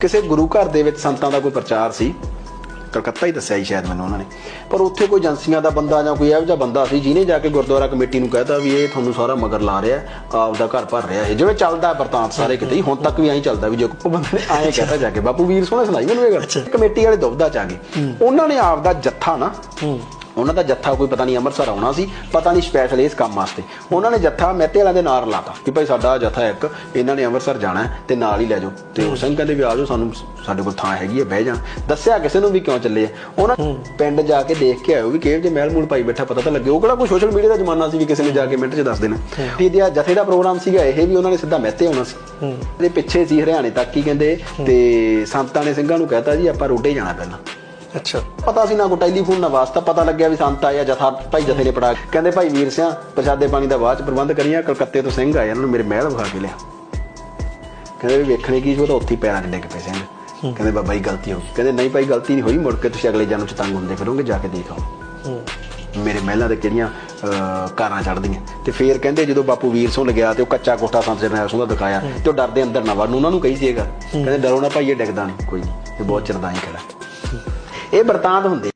ਕਿਸੇ ਗੁਰੂ ਘਰ ਦੇ ਵਿੱਚ ਸੰਤਾਂ ਦਾ ਕੋਈ ਪ੍ਰਚਾਰ ਸੀ? ਕਲਕੱਤਾ ਹੀ ਦੱਸਿਆ ਸੀ ਸ਼ਾਇਦ ਮੈਨੂੰ ਉਹਨਾਂ ਨੇ। ਪਰ ਉੱਥੇ ਕੋਈ ਏਜੰਸੀਆਂ ਦਾ ਬੰਦਾ ਜਾਂ ਕੋਈ ਇਹੋ ਜਿਹਾ ਬੰਦਾ ਸੀ ਜਿਹਨੇ ਜਾ ਕੇ ਗੁਰਦੁਆਰਾ ਕਮੇਟੀ ਨੂੰ ਕਹਿਤਾ ਵੀ ਇਹ ਤੁਹਾਨੂੰ ਸਾਰਾ ਮਗਰ ਲਾ ਰਿਹਾ ਆਪ ਦਾ ਘਰ ਭਰ ਰਿਹਾ ਹੈ। ਜਿਵੇਂ ਚੱਲਦਾ ਵਰਤਾਂਤ ਸਾਰੇ ਕਿਤੇ ਹੀ, ਹੁਣ ਤੱਕ ਵੀ ਐਂ ਚੱਲਦਾ ਵੀ ਜੇ ਕੋਈ ਬੰਦੇ ਨੇ ਐਂ ਕਹਿਤਾ ਜਾ ਕੇ। ਬਾਪੂ ਵੀਰ ਸੋਹਣੇ ਸੁਣਾਈ ਮੈਨੂੰ ਇਹ ਗੱਲ। ਕਮੇਟੀ ਵਾਲੇ ਦੁਬਦਾ ਚ ਆ ਗਏ ਉਹਨਾਂ ਨੇ ਆਪ ਦਾ ਜੱਥਾ ਨਾ ਉਹਨਾਂ ਦਾ ਜੱਥਾ ਕੋਈ ਪਤਾ ਨਹੀਂ ਅੰਮ੍ਰਿਤਸਰ ਆਉਣਾ ਸੀ ਪਤਾ ਨਹੀਂ ਸਪੈਸ਼ਲ ਇਸ ਕੰਮ ਵਾਸਤੇ। ਉਹਨਾਂ ਨੇ ਜੱਥਾ ਮਹਿਤੇ ਵਾਲਿਆਂ ਦੇ ਨਾਲ ਲਾਤਾ ਕਿ ਭਾਈ ਸਾਡਾ ਜੱਥਾ ਇੱਕ ਇਹਨਾਂ ਨੇ ਅੰਮ੍ਰਿਤਸਰ ਜਾਣਾ ਤੇ ਨਾਲ ਹੀ ਲੈ ਜਾਓ। ਤੇ ਉਹ ਸਿੰਘ ਕਹਿੰਦੇ ਵੀ ਆ ਜਾਓ ਸਾਨੂੰ ਸਾਡੇ ਕੋਲ ਥਾਂ ਹੈਗੀ ਹੈ ਬਹਿ ਜਾਣ। ਦੱਸਿਆ ਕਿਸੇ ਨੂੰ ਵੀ ਕਿਉਂ ਚੱਲੇ ਆ? ਉਹਨਾਂ ਪਿੰਡ ਜਾ ਕੇ ਦੇਖ ਕੇ ਆਇਓ ਵੀ ਕਿਹੋ ਜਿਹੇ ਮਹਿਲ ਮੂਲ ਪਾਈ ਬੈਠਾ ਪਤਾ ਤਾਂ ਲੱਗੇ। ਉਹ ਕਿਹੜਾ ਕੋਈ ਸੋਸ਼ਲ ਮੀਡੀਆ ਦਾ ਜ਼ਮਾਨਾ ਸੀ ਵੀ ਕਿਸੇ ਨੇ ਜਾ ਕੇ ਮਿੰਟ 'ਚ ਦੱਸ ਦੇਣਾ। ਤੇ ਇਹਦਾ ਜਥੇ ਦਾ ਪ੍ਰੋਗਰਾਮ ਸੀਗਾ ਇਹ ਵੀ ਉਹਨਾਂ ਨੇ ਸਿੱਧਾ ਮਹਿਤੇ ਆਉਣਾ ਸੀ। ਇਹਦੇ ਪਿੱਛੇ ਸੀ ਹਰਿਆਣੇ ਤੱਕ ਹੀ ਕਹਿੰਦੇ ਤੇ ਸੰਤਾਂ ਨੇ ਸਿੰਘਾਂ ਨੂੰ ਕਹਿਤਾ ਜੀ ਆਪਾਂ ਰੋਡੇ ਜਾਣਾ ਪਹਿਲਾਂ। ਅੱਛਾ। ਪਤਾ ਸੀ ਨਾ ਕੋ ਟੈਲੀਫੋਨ ਨਾ ਵਾਸਤਾ ਪਤਾ ਲੱਗਿਆ ਵੀ ਸੰਤ ਆਇਆ ਜਥਾ ਭਾਈ ਜਥੇ ਨੇ ਪੜਾ ਕਹਿੰਦੇ ਭਾਈ ਵੀਰ ਸਿਆ ਪ੍ਰਸ਼ਾਦੇ ਪਾਣੀ ਦਾ ਬਾਅਦ ਚ ਪ੍ਰਬੰਧ ਕਰੀਆਂ ਕਲਕੱਤੇ ਤੋਂ ਸਿੰਘ ਆਏ ਇਹਨਾਂ ਨੂੰ ਮੇਰੇ ਮਹਿਲ ਵਿਖਾ ਕੇ ਲਿਆ। ਕਹਿੰਦੇ ਵੀ ਵੇਖਣੇ ਕੀ ਸੀ ਉਹ ਤਾਂ ਉੱਥੇ ਪੈਰਾਂ 'ਚ ਡਿੱਗ ਪਏ ਸਿੰਘ। ਕਹਿੰਦੇ ਬਾਬਾ ਜੀ ਗਲਤੀ ਹੋ ਗਈ। ਕਹਿੰਦੇ ਨਹੀਂ ਭਾਈ ਗਲਤੀ ਨਹੀਂ ਹੋਈ ਮੁੜ ਕੇ ਤੁਸੀਂ ਅਗਲੇ ਜਨਮ ਚ ਤੰਗ ਹੁੰਦੇ ਫਿਰੋਗੇ ਜਾ ਕੇ ਦੇਖ ਮੇਰੇ ਮਹਿਲਾਂ ਦੇ ਕਿਹੜੀਆਂ ਕਾਰਾਂ ਚੜਦੀਆਂ ਤੇ ਫੇਰ ਕਹਿੰਦੇ ਜਦੋਂ ਬਾਪੂ ਵੀਰ ਸਿੰਘ ਲਗਿਆ ਤੇ ਉਹ ਕੱਚਾ ਕੋਠਾ ਸੰਤ ਜਰਨੈਲ ਸਿੰਘ ਦਾ ਦਿਖਾਇਆ ਤੇ ਉਹ ਡਰਦੇ ਅੰਦਰ ਨਾ ਵੜਨ ਉਹਨਾਂ ਨੂੰ ਕਹੀ ਸੀਗਾ ਕਹਿੰਦੇ ਡਰੋ ਨਾ ਭਾਈ ਇਹ ਡਿੱਗਦਾ ਨਹੀਂ ਕੋਈ ਇਹ ਬਹੁਤ ਚਿਰ ਦਾ ਹੀ ਖੜਾ ਇਹ ਵਰਤਾਂਤ ਹੁੰਦੇ